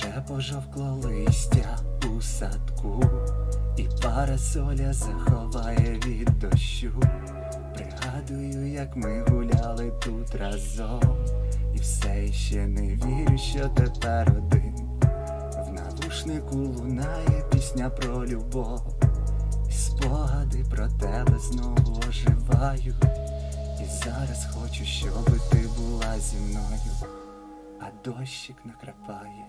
Вже пожовкло листя у садку, і парасоля заховає від дощу. Пригадую, як ми гуляли тут разом, і все ще не вірю, що тепер один. В навушнику лунає пісня про любов, і спогади про тебе знову оживають. І зараз хочу, щоб дощик накрапає.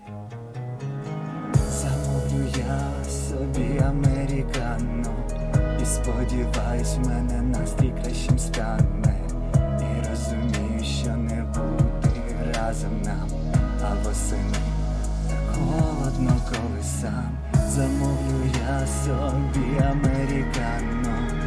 Замовлю я собі американо І сподіваюсь, мене настрій кращим стане І розумію, що не бути разом нам, а восени холодно, коли сам Замовлю я собі американо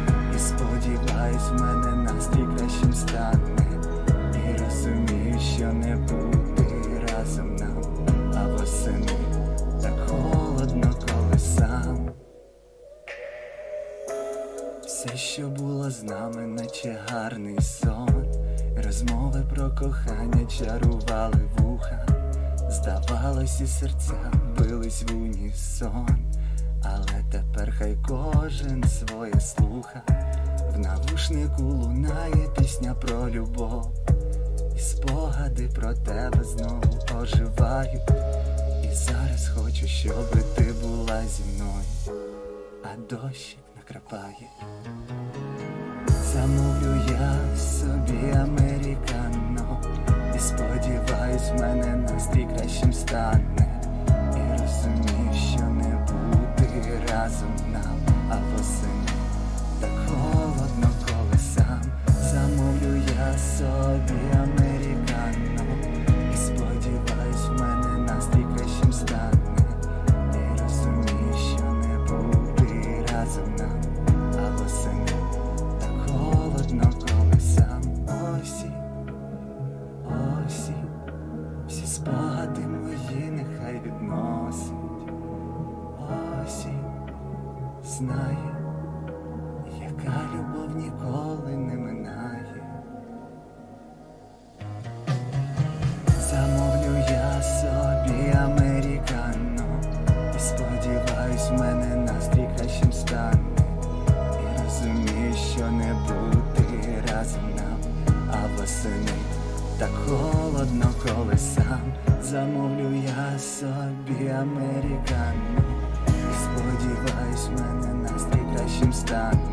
Все, що було з нами, наче гарний сон. Розмови про кохання чарували вуха. Здавалось, і серця бились в унісон. Але тепер хай кожен своє слуха. В навушнику лунає пісня про любов. І спогади про тебе знову оживають. І зараз хочу, щоб ти була зі мною, а дощик накрапає. Замовлю я собі американо, і сподіваюсь, в мене настрій кращим стане. Знає, яка любов ніколи не минає. Замовлю я собі американо, і сподіваюсь, в мене настрій кращим стане. І розумію, що не бути разом нам, а восени так холодно, коли сам замовлю я собі американо. Сподіваюсь, мене настрій кращим стане.